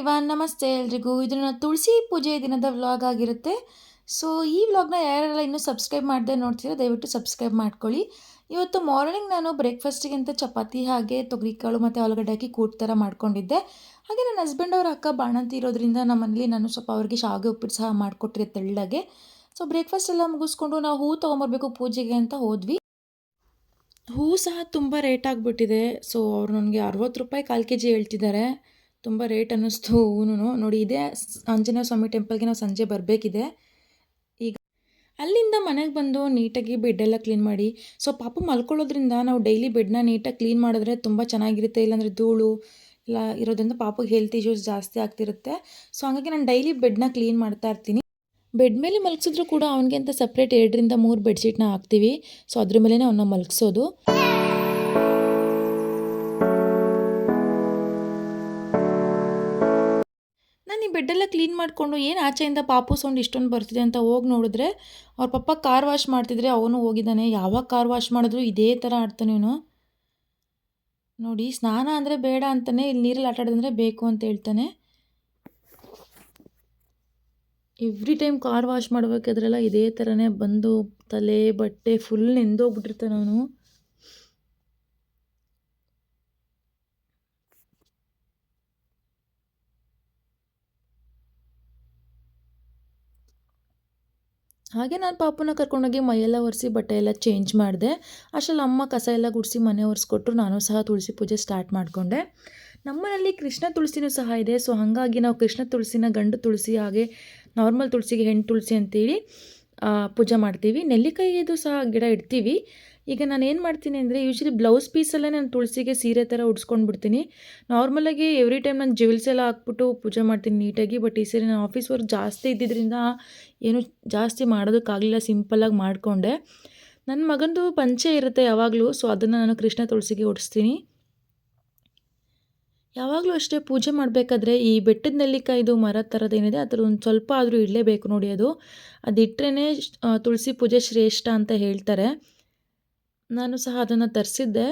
Everyone ನಮಸ್ತೆ ಎಲ್ರಿಗೂ. ಇದು ನನ್ನ ತುಳಸಿ ಪೂಜೆ ದಿನದ ವ್ಲಾಗ್ ಆಗಿರುತ್ತೆ. ಸೊ ಈ ವ್ಲಾಗ್ನ ಯಾರೆಲ್ಲ ಇನ್ನೂ ಸಬ್ಸ್ಕ್ರೈಬ್ ಮಾಡದೆ ನೋಡ್ತೀರಾ, ದಯವಿಟ್ಟು ಸಬ್ಸ್ಕ್ರೈಬ್ ಮಾಡ್ಕೊಳ್ಳಿ. ಇವತ್ತು ಮಾರ್ನಿಂಗ್ ನಾನು ಬ್ರೇಕ್ಫಾಸ್ಟಿಗೆ ಅಂತ ಚಪಾತಿ ಹಾಗೆ ತೊಗರಿಕಾಳು ಮತ್ತು ಆಲೂಗಡ್ಡೆ ಹಾಕಿ ಕೂಟ್ ಥರ ಮಾಡ್ಕೊಂಡಿದ್ದೆ. ಹಾಗೆ ನನ್ನ ಹಸ್ಬೆಂಡ್ ಅವ್ರ ಅಕ್ಕ ಬಾಣಂತಿ ಇರೋದ್ರಿಂದ ನಮ್ಮನೇಲಿ ನಾನು ಸ್ವಲ್ಪ ಅವ್ರಿಗೆ ಶಾವಿಗೆ ಉಪ್ಪಿಟ್ಟು ಸಹ ಮಾಡಿಕೊಟ್ಟಿದ್ದೆ ತೆಳ್ಳಗೆ. ಸೊ ಬ್ರೇಕ್ಫಾಸ್ಟ್ ಎಲ್ಲ ಮುಗಿಸ್ಕೊಂಡು ನಾವು ಹೂ ತೊಗೊಂಬರ್ಬೇಕು ಪೂಜೆಗೆ ಅಂತ ಹೋದ್ವಿ. ಹೂ ಸಹ ತುಂಬ ರೇಟ್ ಆಗಿಬಿಟ್ಟಿದೆ. ಸೊ ಅವ್ರು ನನಗೆ ಅರವತ್ತು ರೂಪಾಯಿ ಕಾಲು ಕೆ ಜಿ ಹೇಳ್ತಿದ್ದಾರೆ. ತುಂಬ ರೇಟ್ ಅನ್ನಿಸ್ತು ಹೂನು ನೋಡಿ, ಇದೇ ಆಂಜನೇಯ ಸ್ವಾಮಿ ಟೆಂಪಲ್ಗೆ ನಾವು ಸಂಜೆ ಬರಬೇಕಿದೆ. ಈಗ ಅಲ್ಲಿಂದ ಮನೆಗೆ ಬಂದು ನೀಟಾಗಿ ಬೆಡ್ಡೆಲ್ಲ ಕ್ಲೀನ್ ಮಾಡಿ. ಸೊ ಪಾಪ ಮಲ್ಕೊಳ್ಳೋದ್ರಿಂದ ನಾವು ಡೈಲಿ ಬೆಡ್ನ ನೀಟಾಗಿ ಕ್ಲೀನ್ ಮಾಡಿದ್ರೆ ತುಂಬ ಚೆನ್ನಾಗಿರುತ್ತೆ. ಇಲ್ಲಾಂದರೆ ಧೂಳು ಎಲ್ಲ ಇರೋದ್ರಿಂದ ಪಾಪಗೆ ಹೆಲ್ತ್ ಇಶ್ಯೂಸ್ ಜಾಸ್ತಿ ಆಗ್ತಿರುತ್ತೆ. ಸೊ ಹಾಗಾಗಿ ನಾನು ಡೈಲಿ ಬೆಡ್ನ ಕ್ಲೀನ್ ಮಾಡ್ತಾ ಇರ್ತೀನಿ. ಬೆಡ್ ಮೇಲೆ ಮಲಗಿಸಿದ್ರು ಕೂಡ ಅವನಿಗೆ ಅಂತ ಸಪ್ರೇಟ್ ಎರಡರಿಂದ ಮೂರು ಬೆಡ್ಶೀಟ್ನ ಹಾಕ್ತೀವಿ. ಸೊ ಅದ್ರ ಮೇಲೇ ಅವನ್ನ ಮಲಗಿಸೋದು. ನಾನು ಈ ಬೆಡ್ಡೆಲ್ಲ ಕ್ಲೀನ್ ಮಾಡಿಕೊಂಡು ಏನು ಆಚೆಯಿಂದ ಪಾಪು ಸೌಂಡ್ ಇಷ್ಟೊಂದು ಬರ್ತಿದೆ ಅಂತ ಹೋಗಿ ನೋಡಿದ್ರೆ ಅವ್ರ ಪಪ್ಪ ಕಾರ್ ವಾಶ್ ಮಾಡ್ತಿದ್ರೆ ಅವನು ಹೋಗಿದ್ದಾನೆ. ಯಾವಾಗ ಕಾರ್ ವಾಶ್ ಮಾಡಿದ್ರು ಇದೇ ಥರ ಆಡ್ತಾನೆ ಇವನು. ನೋಡಿ, ಸ್ನಾನ ಅಂದರೆ ಬೇಡ ಅಂತಲೇ ಇಲ್ಲಿ ನೀರಲ್ಲಿ ಆಟ ಆಡೋದಂದ್ರೆ ಬೇಕು ಅಂತ ಹೇಳ್ತಾನೆ. ಎವ್ರಿ ಟೈಮ್ ಕಾರ್ ವಾಶ್ ಮಾಡಬೇಕಾದ್ರೆಲ್ಲ ಇದೇ ಥರನೇ ಬಂದು ತಲೆ ಬಟ್ಟೆ ಫುಲ್ ನೆಂದೋಗ್ಬಿಟ್ಟಿರ್ತಾನೆ ಅವನು. ಹಾಗೆ ನಾನು ಪಾಪುನ ಕರ್ಕೊಂಡೋಗಿ ಮೈಯೆಲ್ಲ ಒರೆಸಿ ಬಟ್ಟೆ ಎಲ್ಲ ಚೇಂಜ್ ಮಾಡಿದೆ. ಅಷ್ಟರಲ್ಲಿ ಅಮ್ಮ ಕಸ ಎಲ್ಲ ಗುಡಿಸಿ ಮನೆ ಒರೆಸ್ಕೊಟ್ರು, ನಾನು ಸಹ ತುಳಸಿ ಪೂಜೆ ಸ್ಟಾರ್ಟ್ ಮಾಡಿಕೊಂಡೆ. ನಮ್ಮನಲ್ಲಿ ಕೃಷ್ಣ ತುಳಸಿನೂ ಸಹ ಇದೆ ಸೊ ಹಾಗಾಗಿ ನಾವು ಕೃಷ್ಣ ತುಳಸಿನ ಗಂಡು ತುಳಸಿ ಹಾಗೆ ನಾರ್ಮಲ್ ತುಳಸಿಗೆ ಹೆಣ್ಣು ತುಳಸಿ ಅಂತೇಳಿ ಪೂಜೆ ಮಾಡ್ತೀವಿ. ನೆಲ್ಲಿಕಾಯಿದು ಸಹ ಗಿಡ ಇಡ್ತೀವಿ. ಈಗ ನಾನು ಏನು ಮಾಡ್ತೀನಿ ಅಂದರೆ ಯೂಶ್ವಲಿ ಬ್ಲೌಸ್ ಪೀಸಲ್ಲೇ ನಾನು ತುಳಸಿಗೆ ಸೀರೆ ಥರ ಉಡ್ಸ್ಕೊಂಡು ಬಿಡ್ತೀನಿ ನಾರ್ಮಲಾಗಿ ಎವ್ರಿ ಟೈಮ್ ನಾನು ಜ್ಯುವೆಲ್ಸ್ ಎಲ್ಲ ಹಾಕ್ಬಿಟ್ಟು ಪೂಜೆ ಮಾಡ್ತೀನಿ ನೀಟಾಗಿ ಬಟ್ ಈ ಸರಿ ನಾನು ಆಫೀಸ್ ವರ್ಕ್ ಜಾಸ್ತಿ ಇದ್ದಿದ್ದರಿಂದ ಏನು ಜಾಸ್ತಿ ಮಾಡೋದಕ್ಕಾಗಲಿಲ್ಲ ಸಿಂಪಲ್ಲಾಗಿ ಮಾಡಿಕೊಂಡೆ. ನನ್ನ ಮಗನದು ಪಂಚೆ ಇರುತ್ತೆ ಯಾವಾಗಲೂ ಸೊ ಅದನ್ನು ನಾನು ಕೃಷ್ಣ ತುಳಸಿಗೆ ಉಡಿಸ್ತೀನಿ. ಯಾವಾಗಲೂ ಅಷ್ಟೇ ಪೂಜೆ ಮಾಡಬೇಕಾದ್ರೆ ಈ ಬೆಟ್ಟದ ನೆಲ್ಲಿಕಾಯ್ದು ಮರ ಥರದ್ದು ಏನಿದೆ ಅದ್ರ ಒಂದು ಸ್ವಲ್ಪ ಆದರೂ ಇಡಲೇಬೇಕು ನೋಡಿ ಅದು. ಅದಿಟ್ಟರೆ ತುಳಸಿ ಪೂಜೆ ಶ್ರೇಷ್ಠ ಅಂತ ಹೇಳ್ತಾರೆ. ನಾನು ಸಹ ಅದನ್ನು ತರಿಸಿದ್ದೆ.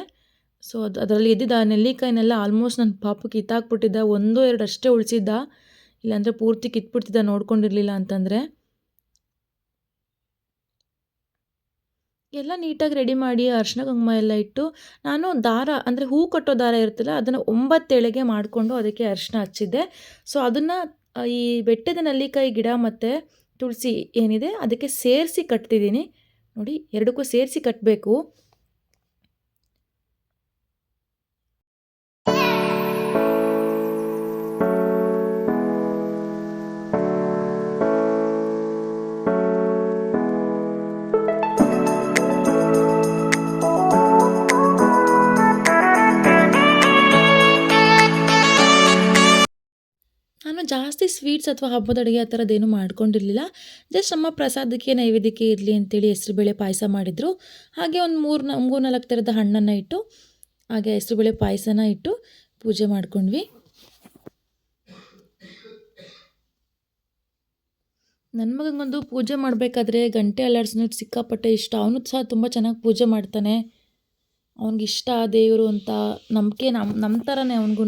ಸೊ ಅದು ಅದರಲ್ಲಿ ಇದ್ದಿದ್ದ ನೆಲ್ಲಿಕಾಯಿನೆಲ್ಲ ಆಲ್ಮೋಸ್ಟ್ ನನ್ನ ಪಾಪು ಕಿತ್ತಾಕ್ಬಿಟ್ಟಿದ್ದ. ಒಂದು ಎರಡು ಅಷ್ಟೇ ಉಳಿಸಿದ್ದ. ಇಲ್ಲಾಂದರೆ ಪೂರ್ತಿ ಕಿತ್ಬಿಡ್ತಿದ್ದ ನೋಡ್ಕೊಂಡಿರಲಿಲ್ಲ ಅಂತಂದರೆ. ಎಲ್ಲ ನೀಟಾಗಿ ರೆಡಿ ಮಾಡಿ ಅರ್ಶಿನ, ಕುಂಕುಮ ಎಲ್ಲ ಇಟ್ಟು ನಾನು ದಾರ ಅಂದರೆ ಹೂ ಕಟ್ಟೋ ದಾರ ಇರುತ್ತಲ್ಲ, ಅದನ್ನು ಒಂಬತ್ತೆಳೆಗೆ ಮಾಡಿಕೊಂಡು ಅದಕ್ಕೆ ಅರಿಶಿನ ಹಚ್ಚಿದ್ದೆ. ಸೊ ಅದನ್ನು ಈ ಬೆಟ್ಟದ ನೆಲ್ಲಿಕಾಯಿ ಗಿಡ ಮತ್ತು ತುಳಸಿ ಏನಿದೆ ಅದಕ್ಕೆ ಸೇರಿಸಿ ಕಟ್ತಿದ್ದೀನಿ. ನೋಡಿ, ಎರಡಕ್ಕೂ ಸೇರಿಸಿ ಕಟ್ಟಬೇಕು ಜಾಸ್ತಿ ಸ್ವೀಟ್ಸ್ ಅಥವಾ ಹಬ್ಬದ ಅಡುಗೆ ಆ ಥರದ್ದೇನು ಮಾಡ್ಕೊಂಡಿರಲಿಲ್ಲ. ಜಸ್ಟ್ ನಮ್ಮ ಪ್ರಸಾದಕ್ಕೆ ನೈವೇದ್ಯಕ್ಕೆ ಇರಲಿ ಅಂತೇಳಿ ಹೆಸರುಬೇಳೆ ಪಾಯಸ ಮಾಡಿದರು. ಹಾಗೆ ಒಂದು ಮೂರು ಮೂರು ನಾಲ್ಕು ಥರದ ಹಣ್ಣನ್ನು ಇಟ್ಟು, ಹಾಗೆ ಹೆಸರುಬೇಳೆ ಪಾಯಸನ ಇಟ್ಟು ಪೂಜೆ ಮಾಡ್ಕೊಂಡ್ವಿ. ನನ್ನ ಮಗನಿಗೊಂದು ಪೂಜೆ ಮಾಡಬೇಕಾದ್ರೆ ಗಂಟೆ ಅಲ್ಲಾಡ್ಸೋದು ಸಿಕ್ಕಾಪಟ್ಟೆ ಇಷ್ಟ. ಅವನು ಸಹ ತುಂಬ ಚೆನ್ನಾಗಿ ಪೂಜೆ ಮಾಡ್ತಾನೆ. ಅವ್ನಿಗೆ ಇಷ್ಟ ದೇವರು ಅಂತ ನಂಬಿಕೆ ನಮ್ಮ ನಮ್ಮ ಥರನೇ ಅವ್ನಿಗೂ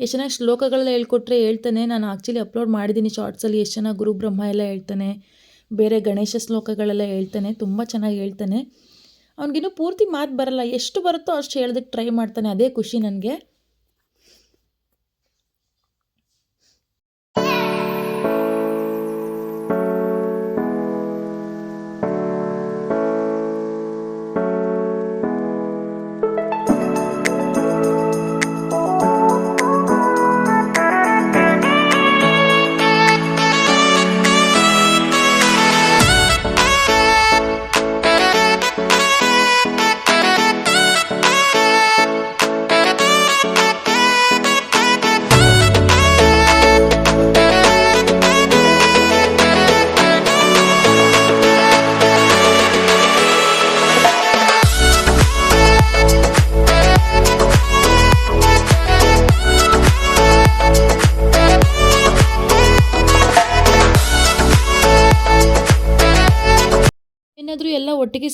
ಎಷ್ಟು ಚೆನ್ನಾಗಿ ಶ್ಲೋಕಗಳೆಲ್ಲ ಹೇಳ್ಕೊಟ್ರೆ ಹೇಳ್ತಾನೆ. ನಾನು ಆ್ಯಕ್ಚುಲಿ ಅಪ್ಲೋಡ್ ಮಾಡಿದ್ದೀನಿ ಶಾರ್ಟ್ಸಲ್ಲಿ ಎಷ್ಟು ಚೆನ್ನಾಗಿ ಗುರು ಬ್ರಹ್ಮ ಎಲ್ಲ ಹೇಳ್ತಾನೆ. ಬೇರೆ ಗಣೇಶ ಶ್ಲೋಕಗಳೆಲ್ಲ ಹೇಳ್ತಾನೆ. ತುಂಬ ಚೆನ್ನಾಗಿ ಹೇಳ್ತಾನೆ. ಅವ್ನಿಗಿನ್ನೂ ಪೂರ್ತಿ ಮಾತು ಬರಲ್ಲ. ಎಷ್ಟು ಬರುತ್ತೋ ಅಷ್ಟು ಹೇಳೋದಕ್ಕೆ ಟ್ರೈ ಮಾಡ್ತಾನೆ. ಅದೇ ಖುಷಿ ನನಗೆ.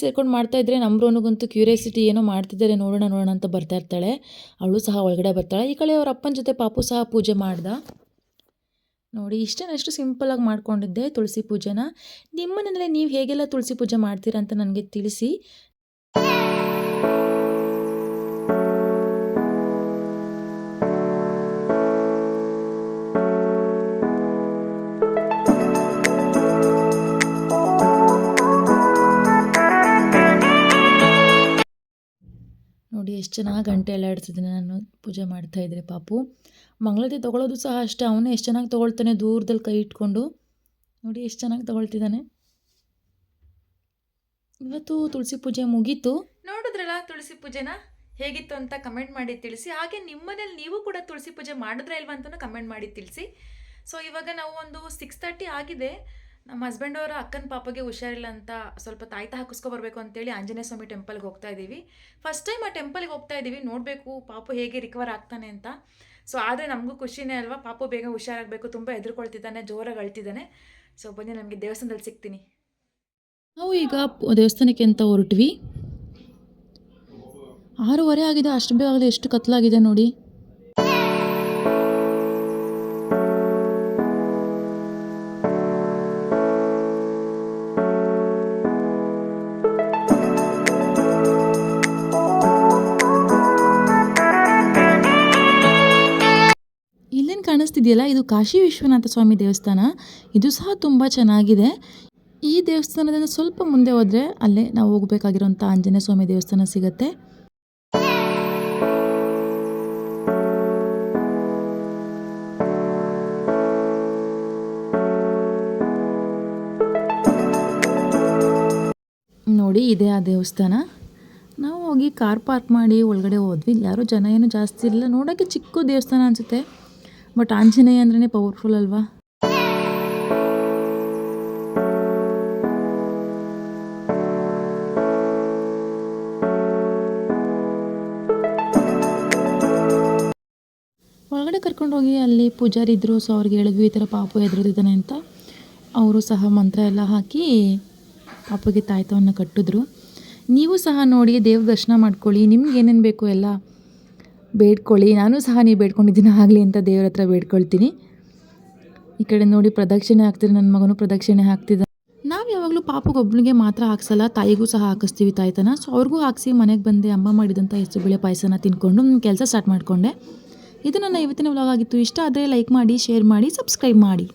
ಸೇರ್ಕೊಂಡು ಮಾಡ್ತಾ ಇದ್ರೆ ನಮ್ರೋನಿಗಂತೂ ಕ್ಯೂರಿಯಾಸಿಟಿ ಏನೋ ಮಾಡ್ತಿದ್ದಾರೆ ನೋಡೋಣ ನೋಡೋಣ ಅಂತ ಬರ್ತಾ ಇರ್ತಾಳೆ. ಅವಳು ಸಹ ಒಳಗಡೆ ಬರ್ತಾಳೆ. ಈ ಕಡೆ ಅವ್ರ ಅಪ್ಪನ ಜೊತೆ ಪಾಪು ಸಹ ಪೂಜೆ ಮಾಡ್ದ. ನೋಡಿ ಇಷ್ಟೇನಷ್ಟು ಸಿಂಪಲಾಗಿ ಮಾಡ್ಕೊಂಡಿದ್ದೆ ತುಳಸಿ ಪೂಜೆನ. ನಿಮ್ಮ ನೀವು ಹೇಗೆಲ್ಲ ತುಳಸಿ ಪೂಜೆ ಮಾಡ್ತೀರಾ ಅಂತ ನನಗೆ ತಿಳಿಸಿ. ಎಷ್ಟು ಚೆನ್ನಾಗಿ ಗಂಟೆ ಎಲ್ಲ ಇಡ್ತಿದ್ದೀನಿ ನಾನು ಪೂಜೆ ಮಾಡ್ತಾ ಇದ್ರೆ ಪಾಪು. ಮಂಗಳಾರತಿ ತೊಗೊಳೋದು ಸಹ ಅಷ್ಟೇ, ಅವನು ಎಷ್ಟು ಚೆನ್ನಾಗಿ ತೊಗೊಳ್ತಾನೆ ದೂರದಲ್ಲಿ ಕೈ ಇಟ್ಕೊಂಡು. ನೋಡಿ ಎಷ್ಟು ಚೆನ್ನಾಗಿ ತೊಗೊಳ್ತಿದ್ದಾನೆ. ಇವತ್ತು ತುಳಸಿ ಪೂಜೆ ಮುಗೀತು. ನೋಡಿದ್ರಲ್ಲ ತುಳಸಿ ಪೂಜೆನ? ಹೇಗಿತ್ತು ಅಂತ ಕಮೆಂಟ್ ಮಾಡಿ ತಿಳಿಸಿ. ಹಾಗೆ ನಿಮ್ಮನೇಲಿ ನೀವು ಕೂಡ ತುಳಸಿ ಪೂಜೆ ಮಾಡಿದ್ರೆ ಇಲ್ವಾ ಅಂತ ಕಮೆಂಟ್ ಮಾಡಿ ತಿಳಿಸಿ. ಸೊ ಇವಾಗ ನಾವು ಒಂದು ಸಿಕ್ಸ್ ತರ್ಟಿ ಆಗಿದೆ. ನಮ್ಮ ಹಸ್ಬೆಂಡ್ ಅವರ ಅಕ್ಕನ ಪಾಪಗೆ ಹುಷಾರಿಲ್ಲ ಅಂತ ಸ್ವಲ್ಪ ತಾಯ್ತ ಹಾಕಿಸ್ಕೊಬರ್ಬೇಕು ಅಂತೇಳಿ ಆಂಜನೇಯ ಸ್ವಾಮಿ ಟೆಂಪಲ್ಗೆ ಹೋಗ್ತಾ ಇದ್ದೀವಿ ಫಸ್ಟ್ ಟೈಮ್ ಆ ಟೆಂಪಲ್ಗೆ ಹೋಗ್ತಾ ಇದ್ದೀವಿ ನೋಡಬೇಕು ಪಾಪು ಹೇಗೆ ರಿಕವರ್ ಆಗ್ತಾನೆ ಅಂತ. ಸೊ ಆದರೆ ನಮಗೂ ಖುಷಿನೇ ಅಲ್ವಾ? ಪಾಪು ಬೇಗ ಹುಷಾರಾಗಬೇಕು. ತುಂಬ ಹೆದರ್ಕೊಳ್ತಿದ್ದಾನೆ ಜೋರಾಗಿ ಅಳ್ತಿದ್ದಾನೆ ಸೊ ಬನ್ನಿ ನಮಗೆ ದೇವಸ್ಥಾನದಲ್ಲಿ ಸಿಗ್ತೀನಿ. ನಾವು ಈಗ ದೇವಸ್ಥಾನಕ್ಕೆ ಅಂತ ಹೊರಟ್ವಿ. ಆರೂವರೆ ಆಗಿದೆ. ಅಷ್ಟು ಬೇಗ ಆಗಲಿ ಎಷ್ಟು ಕತ್ಲಾಗಿದೆ ನೋಡಿ. ಕಾಣಿಸ್ತಿದೆಯಲ್ಲ ಇದು ಕಾಶಿ ವಿಶ್ವನಾಥ ಸ್ವಾಮಿ ದೇವಸ್ಥಾನ. ಇದು ಸಹ ತುಂಬ ಚೆನ್ನಾಗಿದೆ. ಈ ದೇವಸ್ಥಾನದಿಂದ ಸ್ವಲ್ಪ ಮುಂದೆ ಹೋದರೆ ಅಲ್ಲೇ ನಾವು ಹೋಗಬೇಕಾಗಿರೋಂಥ ಆಂಜನೇಯ ಸ್ವಾಮಿ ದೇವಸ್ಥಾನ ಸಿಗುತ್ತೆ. ನೋಡಿ, ಇದೆ ಆ ದೇವಸ್ಥಾನ. ನಾವು ಹೋಗಿ ಕಾರ್ ಪಾರ್ಕ್ ಮಾಡಿ ಒಳಗಡೆ ಹೋದ್ವಿ. ಯಾರೂ ಜನ ಏನು ಜಾಸ್ತಿ ಇಲ್ಲ. ನೋಡೋಕ್ಕೆ ಚಿಕ್ಕ ದೇವಸ್ಥಾನ ಅನಿಸುತ್ತೆ. ಬಟ್ ಆಂಜನೇಯ ಅಂದ್ರೆ ಪವರ್ಫುಲ್ ಅಲ್ವಾ? ಒಳಗಡೆ ಕರ್ಕೊಂಡೋಗಿ ಅಲ್ಲಿ ಪೂಜಾರಿ ಇದ್ರು ಸೊ ಅವ್ರಿಗೆ ಹೇಳಿದ್ವಿ, ಈ ಥರ ಪಾಪು ಎದುರಿದ್ದಾನೆ ಅಂತ. ಅವರು ಸಹ ಮಂತ್ರ ಎಲ್ಲ ಹಾಕಿ ಪಾಪುಗೆ ತಾಯ್ತವನ್ನು ಕಟ್ಟಿದ್ರು. ನೀವು ಸಹ ನೋಡಿ ದೇವ್ರ ದರ್ಶನ ಮಾಡ್ಕೊಳ್ಳಿ, ನಿಮ್ಗೆ ಏನೇನು ಬೇಕು ಎಲ್ಲ ಬೇಡ್ಕೊಳ್ಳಿ. ನಾನು ಸಹ ನೀವು ಬೇಡ್ಕೊಂಡಿದ್ದೀನಿ ಆಗಲಿ ಅಂತ ದೇವ್ರ ಹತ್ರ ಬೇಡ್ಕೊಳ್ತೀನಿ. ಈ ಕಡೆ ನೋಡಿ ಪ್ರದಕ್ಷಿಣೆ ಹಾಕ್ತಿದ್ರೆ. ನನ್ನ ಮಗನು ಪ್ರದಕ್ಷಿಣೆ ಹಾಕ್ತಿದ್ದ ನಾವು ಯಾವಾಗಲೂ ಪಾಪಗೊಬ್ಬನಿಗೆ ಮಾತ್ರ ಹಾಕ್ಸಲ್ಲ, ತಾಯಿಗೂ ಸಹ ಹಾಕಿಸ್ತೀವಿ ತಾಯ್ತನ. ಸೊ ಅವ್ರಿಗೂ ಹಾಕಿಸಿ ಮನೆಗೆ ಬಂದೆ, ಅಮ್ಮ ಮಾಡಿದಂಥ ಹೆಸರು ಬೇಳೆ ಪಾಯಸನ ತಿನ್ಕೊಂಡು ಕೆಲಸ ಸ್ಟಾರ್ಟ್ ಮಾಡಿಕೊಂಡೆ. ಇದು ನನ್ನ ಇವತ್ತಿನ ವ್ಲಾಗ್ ಆಗಿತ್ತು. ಇಷ್ಟ ಆದರೆ ಲೈಕ್ ಮಾಡಿ ಶೇರ್ ಮಾಡಿ ಸಬ್ಸ್ಕ್ರೈಬ್ ಮಾಡಿ.